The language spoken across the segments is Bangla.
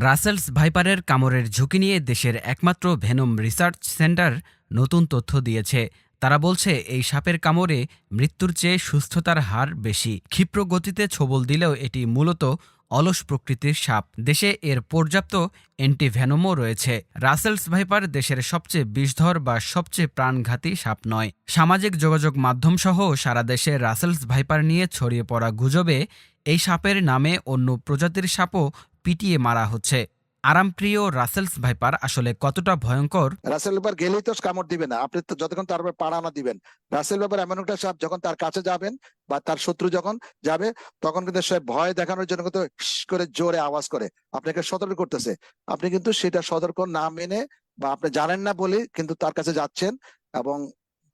রাসেলস ভাইপারের কামড়ের ঝুঁকি নিয়ে দেশের একমাত্র ভেনম রিসার্চ সেন্টার নতুন তথ্য দিয়েছে। তারা বলছে, এই সাপের কামড়ে মৃত্যুর চেয়ে সুস্থতার হার বেশি। ক্ষিপ্র গতিতে ছোবল দিলেও এটি মূলত অলস প্রকৃতির সাপ। দেশে এর পর্যাপ্ত অ্যান্টিভেনমও রয়েছে। রাসেলস ভাইপার দেশের সবচেয়ে বিষধর বা সবচেয়ে প্রাণঘাতী সাপ নয়। সামাজিক যোগাযোগ মাধ্যমসহ সারা দেশে রাসেলস ভাইপার নিয়ে ছড়িয়ে পড়া গুজবে এই সাপের নামে অন্য প্রজাতির সাপও পিটিয়ে মারা হচ্ছে। আরামপ্রিয় রাসেলস ভাইপার আসলে কতটা ভয়ঙ্কর? রাসেল ব্যাপার গেলেই তো কামড় দিবে না। আপনি তো যতক্ষণ তার পাড়া না দিবেন। রাসেল ব্যাপার এমন একটা সাপ, যখন তার কাছে যাবেন বা তার শত্রু যখন যাবে, তখন কিন্তু সে ভয় দেখানোর জন্য কিন্তু করে জোরে আওয়াজ করে। আপনাকে সতর্ক করতেছে। আপনি কিন্তু সেটা সতর্ক না মেনে বা আপনি জানেন না বলে কিন্তু তার কাছে যাচ্ছেন এবং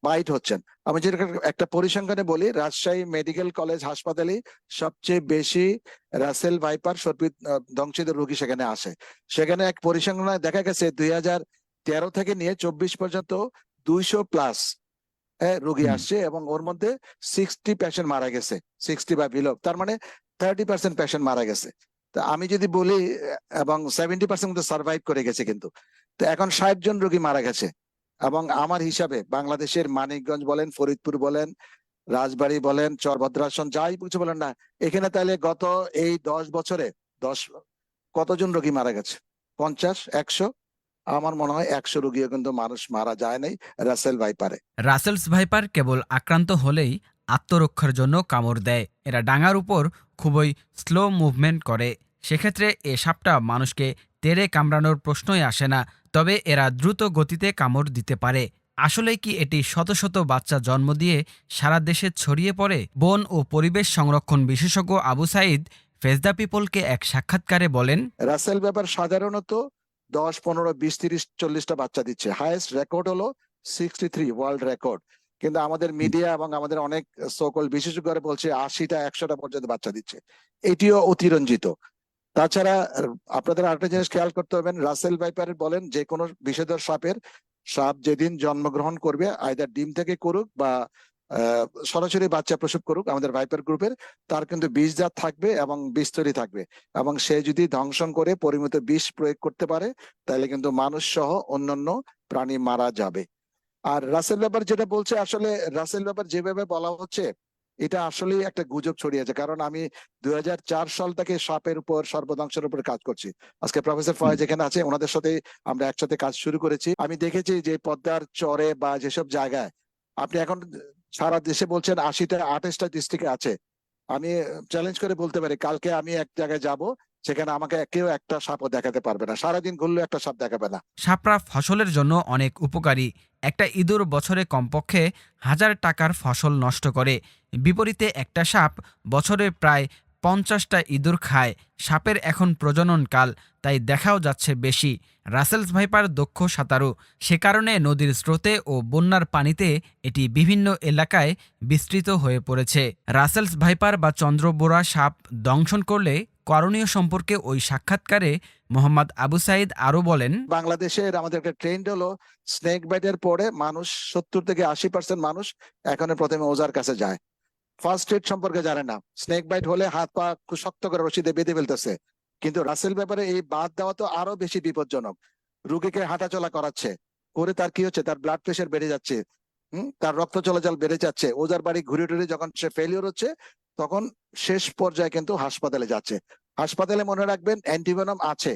বাইট হচ্ছেন। আমি যেটা একটা পরিসংখ্যানে বলি রাজশাহী মেডিকেল কলেজ হাসপাতালে সবচেয়ে বেশি রাসেল ভাইপার সর্পিত ধ্বংসিত রোগী সেখানে আসে। সেখানে এক পরিসংখ্যানে দেখা গেছে দুই হাজার তেরো থেকে নিয়ে চব্বিশ পর্যন্ত দুইশো প্লাস রোগী। আসছে এবং ওর মধ্যে সিক্সটি পেশেন্ট মারা গেছে। সিক্সটি বা বিলো তার মানে থার্টি পার্সেন্ট পেশেন্ট মারা গেছে। তা আমি যদি বলি এবং সেভেন্টি পার্সেন্ট সার্ভাইভ করে গেছে কিন্তু। তো এখন ষাট জন রোগী মারা গেছে। এবং আমার হিসাবে বাংলাদেশের মানিকগঞ্জ বলেন, ফরিদপুর বলেন, রাজবাড়ি বলেন, চরভদ্রাসন, যাই কিছু বলেন না, এখানে তাহলে গত এই দশ বছরে দশ কতজন রোগী মারা গেছে? পঞ্চাশ, একশো? আমার মনে হয় একশো রোগীও কিন্তু মানুষ মারা যায় নাই, রাসেল ভাইপারে। রাসেলস ভাইপার কেবল আক্রান্ত হলেই আত্মরক্ষার জন্য কামড় দেয়। এরা ডাঙার উপর খুবই স্লো মুভমেন্ট করে। সেক্ষেত্রে এ সাপটা মানুষকে তেড়ে কামড়ানোর প্রশ্নই আসে না। তবে এরা দ্রুত গতিতে কামড় দিতে পারে। আসলে কি এটি শত শত বাচ্চা জন্ম দিয়ে সারা দেশে ছড়িয়ে পড়ে? বন ও পরিবেশ সংরক্ষণ বিশেষজ্ঞ আবু সাইদ ফেজদা পিপলকে এক সাক্ষাৎকারে বলেন, রাসেল ব্যাপার সাধারণত দশ, পনেরো, বিশ, তিরিশ, চল্লিশটা বাচ্চা দিচ্ছে। হাইয়েস্ট রেকর্ড হলো সিক্সটি থ্রি, ওয়ার্ল্ড রেকর্ড। কিন্তু আমাদের মিডিয়া এবং আমাদের অনেক সকল বিশেষজ্ঞরা বলছে আশিটা, একশোটা পর্যন্ত বাচ্চা দিচ্ছে। এটিও অতিরঞ্জিত। তাছাড়া আপনাদের আরেকটা জিনিস খেয়াল করতে হবে, রাসেল ভাইপারের বলেন যে কোনো বিষধর সাপের, সাপ যেদিন জন্মগ্রহণ করবে আইদার ডিম থেকে করুক বা সরাসরি বাচ্চা প্রসব করুক, আমাদের ভাইপার গ্রুপের, তার কিন্তু বীজজাত থাকবে এবং বিস্তরি থাকবে। এবং সে যদি ধ্বংসন করে পরিমিত বিষ প্রয়োগ করতে পারে, তাহলে কিন্তু মানুষ সহ অন্যান্য প্রাণী মারা যাবে। আর রাসেল ব্যাপার যেটা বলছে, আসলে রাসেল ব্যাপার যেভাবে বলা হচ্ছে এটা আসলে একটা গুজব ছড়িয়েছে কারণ আমি দুই সাল থেকে সাপের উপর সর্বদংশের উপর কাজ করছি। আজকে প্রফেসর ফয়েজ এখানে আছে ওনাদের সাথে আমরা একসাথে কাজ শুরু করেছি। আমি দেখেছি যে পদ্মার চরে বা যেসব জায়গায় আপনি এখন সারা দেশে বলছেন আশিটা আঠাশটা ডিস্ট্রিক্ট আছে। আমি চ্যালেঞ্জ করে বলতে পারি কালকে আমি এক জায়গায় যাব সেখানে আমাকে কেউ একটা সাপও দেখাতে পারবে না। সারাদিন ঘুরলে একটা সাপ দেখাবে না। সাপরা ফসলের জন্য অনেক উপকারী। একটা ইঁদুর বছরে কমপক্ষে হাজার টাকার ফসল নষ্ট করে। বিপরীতে একটা সাপ বছরে প্রায় পঞ্চাশটা ইঁদুর খায়। সাপের এখন প্রজননকাল, তাই দেখাও যাচ্ছে বেশি। রাসেলস ভাইপার দক্ষ সাঁতারু। সে কারণে নদীর স্রোতে ও বন্যার পানিতে এটি বিভিন্ন এলাকায় বিস্তৃত হয়ে পড়েছে। রাসেলস ভাইপার বা চন্দ্রবোরা সাপ দংশন করলে করণীয় সম্পর্কে ওই সাক্ষাৎকারে মোহাম্মদ আবু সাইদ আরও বলেন, বাংলাদেশের আমাদের একটা ট্রেন্ড হলো, স্নেক বাইটের পরে মানুষ সত্তর থেকে আশি পার্সেন্ট মানুষ এখন প্রথমে ওজার কাছে যায়। ফার্স্ট এড সম্পর্কে জানে না। স্নেক বাইট হলে হাত পা শক্ত করে রশিদে বেঁধে ফেলতেছে। কিন্তু রাসেল ব্যাপারে এই বাদ দেওয়া তো আরও বেশি বিপজ্জনক। রুগীকে হাঁটাচলা করাচ্ছে। করে তার কি হচ্ছে? তার ব্লাড প্রেশার বেড়ে যাচ্ছে। হম? তার রক্ত চলাচল বেড়ে যাচ্ছে। ওজার বাড়ি ঘুরে টুরে যখন সে ফেলিওর হচ্ছে, তখন শেষ পর্যায়ে কিন্তু হাসপাতালে যাচ্ছে। হাসপাতালে মনে রাখবেন অ্যান্টিভেনম আছে।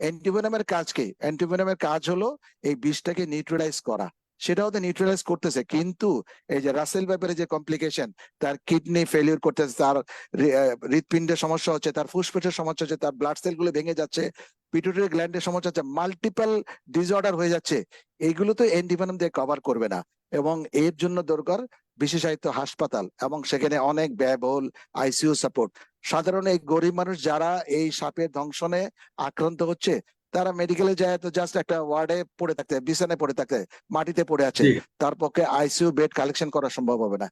অ্যান্টিভেনমের কাজ কি? অ্যান্টিভেনমের কাজ হলো এই বিষটাকে নিউট্রালাইজ করা। সেটাও তো নিউট্রালাইজ করতেছে। কিন্তু এই যে রাসেল ব্যাপারে যে কমপ্লিকেশন তার কিডনি ফেলিওর করতেছে, তার হৃৎপিণ্ডের সমস্যা হচ্ছে, তার ফুসফুসের সমস্যা হচ্ছে, তার ব্লাড সেলগুলো ভেঙে যাচ্ছে পিটুটারি গ্ল্যান্ডের সমস্যা হচ্ছে মাল্টিপল ডিসঅর্ডার হয়ে যাচ্ছে। এইগুলো তো অ্যান্টিভেনম দিয়ে কভার করবে না। এবং এর জন্য দরকার বিশেষায়িত হাসপাতাল এবং সেখানে অনেক ব্যয়বহুল আইসিইউ সাপোর্ট সাধারণ এই গরিব মানুষ যারা এই সাপের দংশনে আক্রান্ত হচ্ছে তারা মেডিকেলে যায় তো জাস্ট একটা ওয়ার্ডে পড়ে থাকতে বিছানায় পড়ে থাকে মাটিতে পড়ে আছে। তার পক্ষে আইসিইউ বেড কালেকশন করা সম্ভব হবে না